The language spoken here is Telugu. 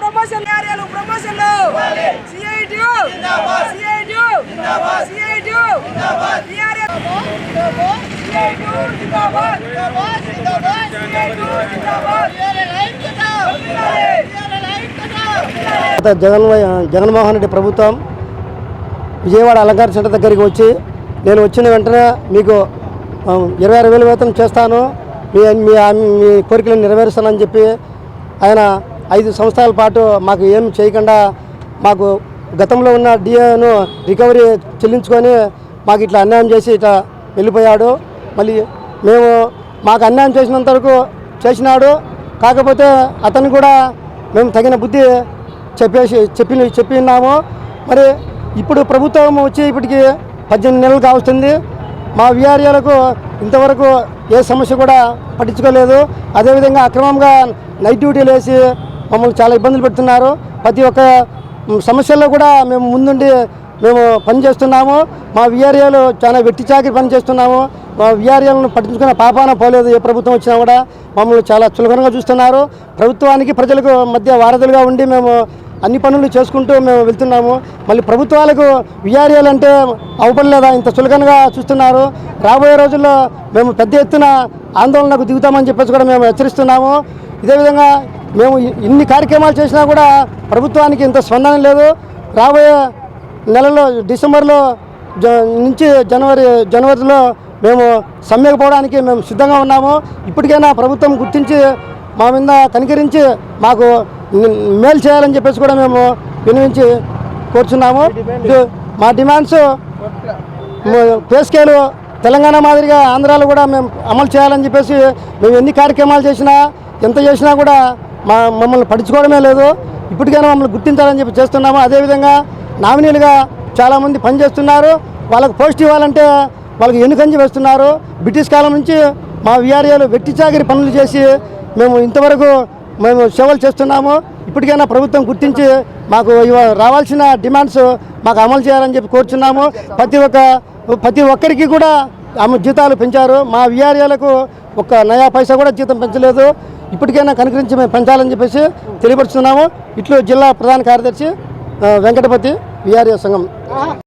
Promotion! VRL promotion CITU CITU CITU VRL జిందాబాద్! జిందాబాద్! జగన్ జగన్మోహన్ రెడ్డి ప్రభుత్వం విజయవాడ అలంకార సెంటర్ దగ్గరికి వచ్చి నేను వచ్చిన వెంటనే మీకు ఇరవై ఆరు వేలు వేతనం చేస్తాను మీ మీ మీ కోరికలను నెరవేరుస్తానని చెప్పి ఆయన ఐదు సంవత్సరాల పాటు మాకు ఏం చేయకుండా మాకు గతంలో ఉన్న డిఏను రికవరీ చెల్లించుకొని మాకు ఇట్లా అన్యాయం చేసి ఇట్లా వెళ్ళిపోయాడు. మళ్ళీ మేము మాకు అన్యాయం చేసినంత వరకు చేసినాడు. కాకపోతే అతను కూడా మేము తగిన బుద్ధి చెప్పేసి చెప్పి చెప్పి ఉన్నాము. మరి ఇప్పుడు ప్రభుత్వం వచ్చి ఇప్పటికి పద్దెనిమిది నెలలు కావస్తుంది. మా విఆర్ఏలకు ఇంతవరకు ఏ సమస్య కూడా పట్టించుకోలేదు. అదేవిధంగా అక్రమంగా నైట్ డ్యూటీలు వేసి మమ్మల్ని చాలా ఇబ్బందులు పెడుతున్నారు. ప్రతి ఒక్క సమస్యల్లో కూడా మేము ముందుండి మేము పనిచేస్తున్నాము. మా విఆర్ఏలు చాలా వెట్టి చాకరి పనిచేస్తున్నాము మా విఆర్ఏలను పట్టించుకున్న పాపాన పోలేదు ఏ ప్రభుత్వం వచ్చినా కూడా. మమ్మల్ని చాలా చులకనగా చూస్తున్నారు. ప్రభుత్వానికి ప్రజలకు మధ్య వారధులుగా ఉండి మేము అన్ని పనులు చేసుకుంటూ మేము వెళ్తున్నాము. మళ్ళీ ప్రభుత్వాలకు విఆర్ఏలు అంటే అవపడలేదా ఇంత చులకనగా చూస్తున్నారు. రాబోయే రోజుల్లో మేము పెద్ద ఎత్తున ఆందోళనకు దిగుతామని చెప్పేసి కూడా మేము హెచ్చరిస్తున్నాము. ఇదే విధంగా మేము ఇన్ని కార్యక్రమాలు చేసినా కూడా ప్రభుత్వానికి ఇంత స్పందన లేదు. రాబోయే నెలలో డిసెంబర్లో జ నుంచి జనవరి జనవరిలో మేము సమ్మెకు పోవడానికి మేము సిద్ధంగా ఉన్నాము. ఇప్పటికైనా ప్రభుత్వం గుర్తించి మా మీద కనికరించి మాకు మేలు చేయాలని చెప్పేసి కూడా మేము వినిపించి కోరుచున్నాము. మా డిమాండ్స్ పే స్కేలు తెలంగాణ మాదిరిగా ఆంధ్రాలో కూడా మేము అమలు చేయాలని చెప్పేసి మేము ఎన్ని కార్యక్రమాలు చేసినా ఎంత చేసినా కూడా మా మమ్మల్ని పట్టించుకోవడమే లేదు. ఇప్పటికైనా మమ్మల్ని గుర్తించాలని చెప్పి చేస్తున్నాము. అదేవిధంగా నామినీలుగా చాలామంది పనిచేస్తున్నారు. వాళ్ళకి పోస్ట్ ఇవ్వాలంటే వాళ్ళకి ఎన్నుకంజి వేస్తున్నారు. బ్రిటిష్ కాలం నుంచి మా విఆర్ఏలు వెట్టి చాకిరి పనులు చేసి మేము ఇంతవరకు మేము సేవలు చేస్తున్నాము. ఇప్పటికైనా ప్రభుత్వం గుర్తించి మాకు రావాల్సిన డిమాండ్స్ మాకు అమలు చేయాలని చెప్పి కోరుచున్నాము. ప్రతి ఒక్క ప్రతి ఒక్కరికి కూడా ఆమె జీతాలు పెంచారు. మా విఆర్ఏలకు ఒక్క నయా పైసా కూడా జీతం పెంచలేదు. ఇప్పటికైనా కనుకరించి మేము పెంచాలని చెప్పేసి తెలియపరుస్తున్నాము ఇట్లు జిల్లా ప్రధాన కార్యదర్శి వెంకటపతి విఆర్ఏ సంఘం.